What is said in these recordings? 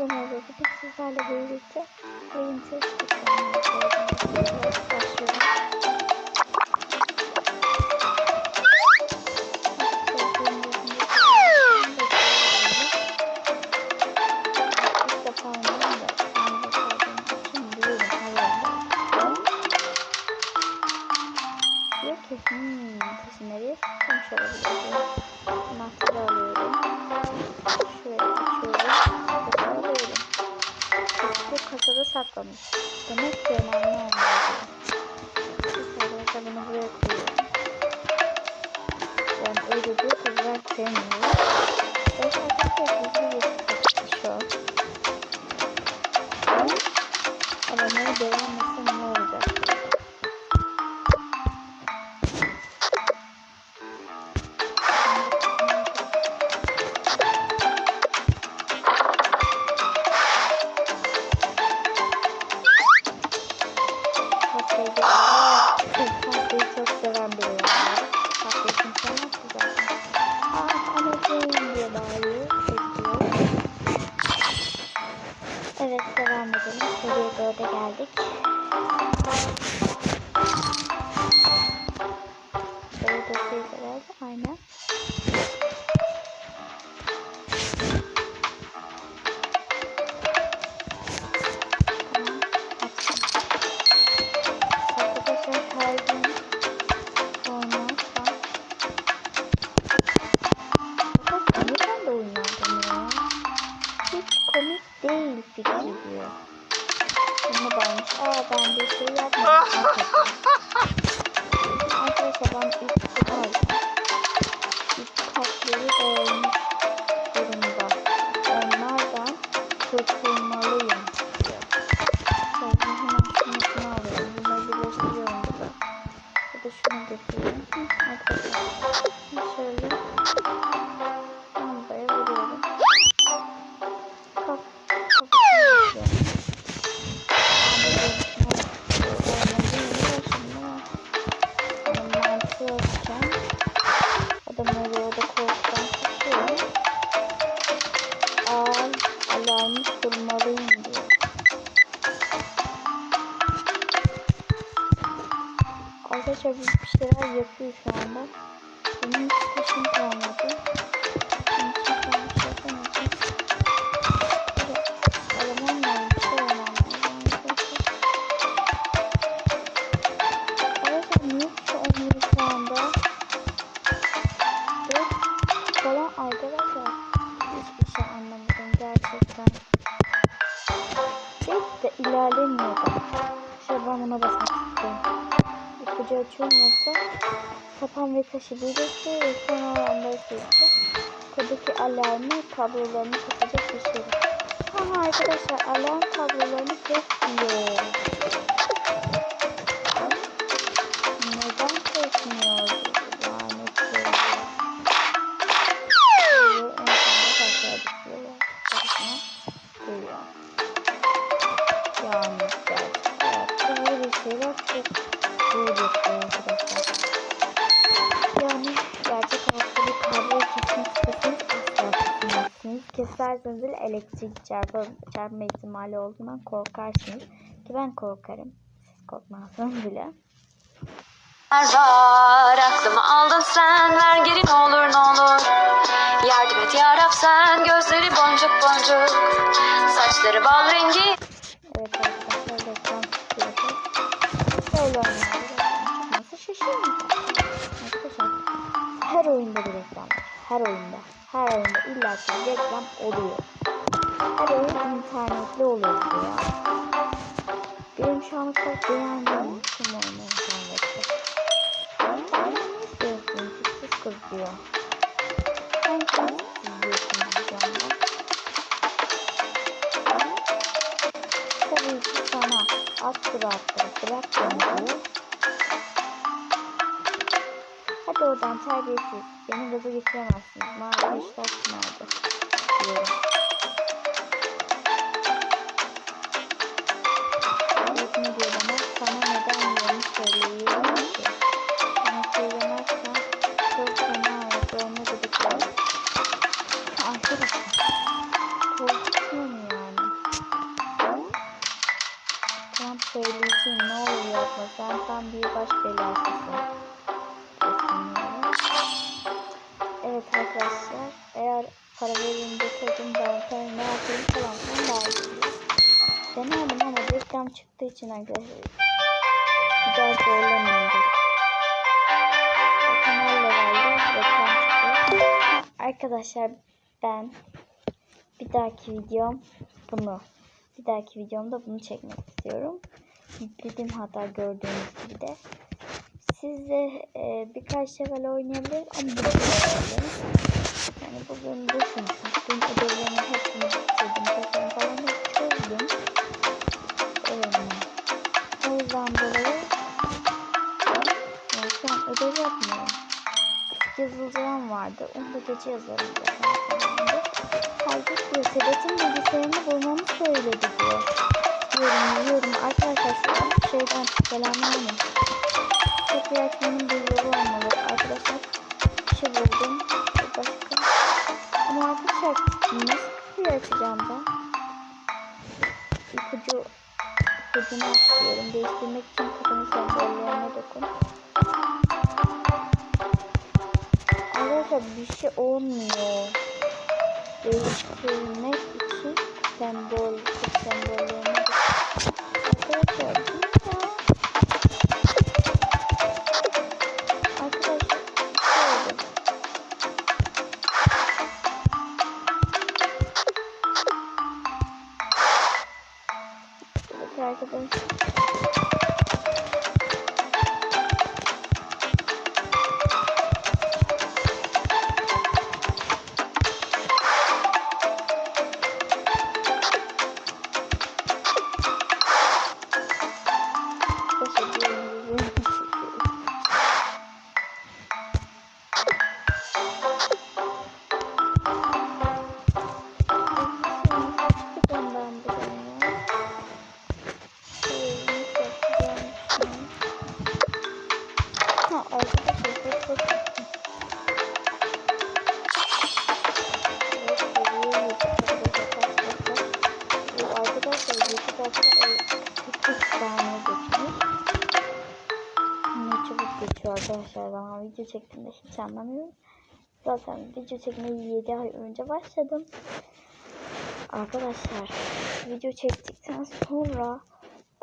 abone oluyor. Bugün sizlerle birlikte oyun test yapacağım. Başlıyorum. İlk defa oynuyorum da sen de Bu kasada saklamış. Demek ki önemli olmalı. Arkadaşlar bunu buraya koyuyorum. Yani öyle diyor kızlar koyamıyor. Evet arkadaşlar hızlı Ha ha ha! Arkadaşlar biz bir şeyler yapıyor şu anda. Benim hiç kalmadı. Bir şey. Bir şey ilerlemiyor. Şöyle ben buna basmak istiyorum. İpucu açıyorum yoksa kapan ve taşı birleşti ve sonra anda sürüktü. Kodaki alarmı kablolarını kesecek bir şey. Arkadaşlar alarm kablolarını kesmiyor. Keserseniz bile elektrik çarpma, çarpma ihtimali olduğundan korkarsınız. Ki ben korkarım. Siz korkmazsınız bile. var aklımı aldın sen ver geri ne olur ne olur Yardım et yarab sen gözleri boncuk boncuk Saçları bal rengi Evet arkadaşlar reklam çıkıyordu. Böyle oynuyorlar. Nasıl? Arkadaşlar her oyunda bir reklam var. Her oyunda. Her oyunda illa ki reklam oluyor. Her oyun internetli oluyor ya. Benim şu an çok beğendiğim tüm oyunu internette. Sen ne istiyorsun? Siz kız diyor. Sen kim izliyorsun şu anda? Tabii ki sana at suratları bırak beni diyor. Hadi oradan terbiyesiz. Beni gaza getiremezsiniz. Mavi işler nerede? Diyorum. Evet ne diyor bana? Sana neden yerini söyleyeyim ki? Para verince ben sonra ne yapayım falan filan. Denemedim ama reklam çıktığı için arkadaşlar. Bir daha. Bakın her levelde reklam. Ha, Arkadaşlar ben bir dahaki videom bunu. Bir dahaki videomda bunu çekmek istiyorum. Dedim hatta gördüğünüz gibi de. Siz e, birkaç level oynayabilir ama bu oynayabilir. Yani bugün düşünmüştüm. Dün ödevlerimin hepsini bitirdim. Tekrar falan çözdüm. Ee, o yüzden dolayı yani şu an ödev yapmıyorum. Yazılacağım vardı. Onu da gece yazarım. Halbuki diyor Sedat'ın bilgisayarını bulmamı söyledi diyor. Diyorum yiyorum. Arkadaşlar şu an şeyden selamünaleyküm. Kapıyı açmanın bir yolu olmalı. Arkadaşlar Nasıl kapıyı açacağım ben? İpucu ipucunu açıyorum. Değiştirmek için kapının sembollerine dokun. Arkadaşlar bir şey olmuyor. Değiştirmek için sembol, sembollerine Ha arkadaşlar çok çok YouTube arkadaşlar. Arkadaşlar YouTube'da 43 saniye geçmiş. Ne çabuk geçiyor arkadaşlar. Ben video çektiğimde hiç anlamıyorum. Zaten video çekmeyi 7 ay önce başladım. Arkadaşlar video çektikten sonra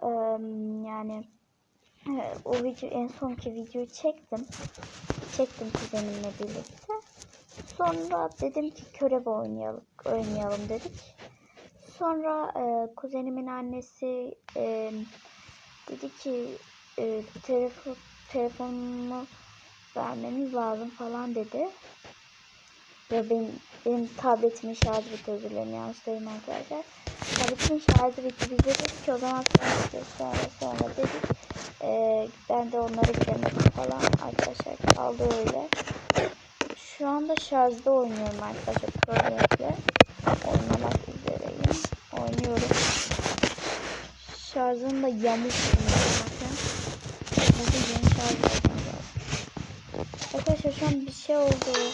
eee, yani o video en sonki videoyu çektim. Çektim kuzenimle birlikte. Sonra dedim ki körebe oynayalım, oynayalım dedik. Sonra e, kuzenimin annesi e, dedi ki e, telefon telefonumu vermeniz lazım falan dedi. Ve benim, benim tabletimin şarjı bitti özür dilerim yanlış söyledim arkadaşlar. Tabletimin şarjı bitti. Biz dedik ki o zaman sonra sonra sonra dedik. E, ben de onları yüklemedim falan arkadaşlar kaldı öyle. Şu anda şarjda oynuyorum arkadaşlar Pro'ya oynamak üzereyim. Oynuyorum. Şarjım da yamuk zaten. Burada yeni şarj. Arkadaşlar şu an bir şey oldu.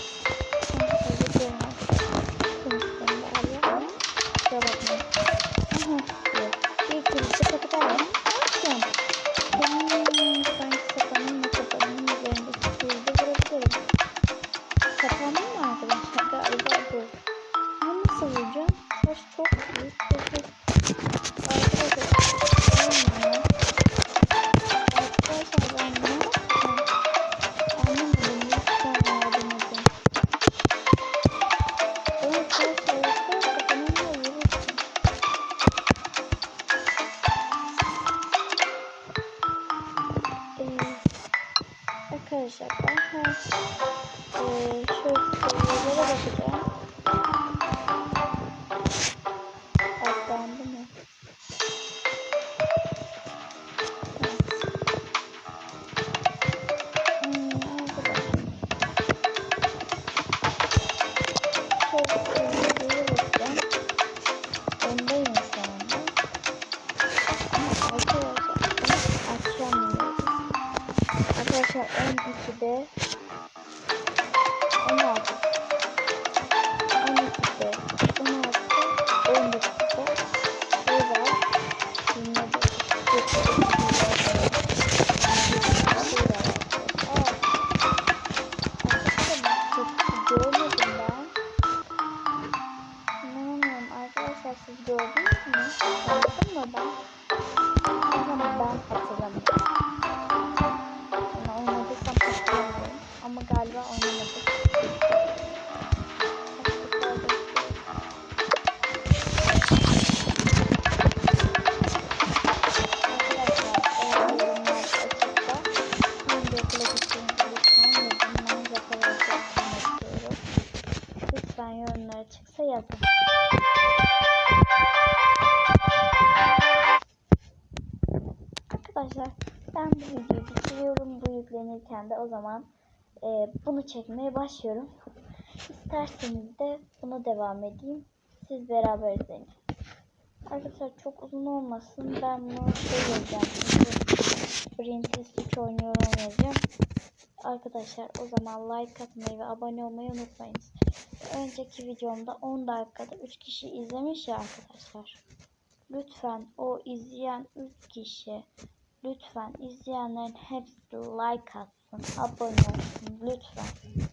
Ben hatırlamıyorum. Yani oynadıysam hatırlamıyorum. Ama galiba oynamadık. Başka bir şey yok. Arkadaşlar ben bu videoyu bitiriyorum. Bu yüklenirken de o zaman e, bunu çekmeye başlıyorum. İsterseniz de buna devam edeyim. Siz beraber izleyin. Arkadaşlar çok uzun olmasın. Ben bunu şey yazacağım. Princess 3 oynuyorum yazacağım. Arkadaşlar o zaman like atmayı ve abone olmayı unutmayınız. Önceki videomda 10 dakikada 3 kişi izlemiş ya arkadaşlar. Lütfen o izleyen 3 kişi lütfen izleyenlerin hepsi like atsın, abone olsun lütfen.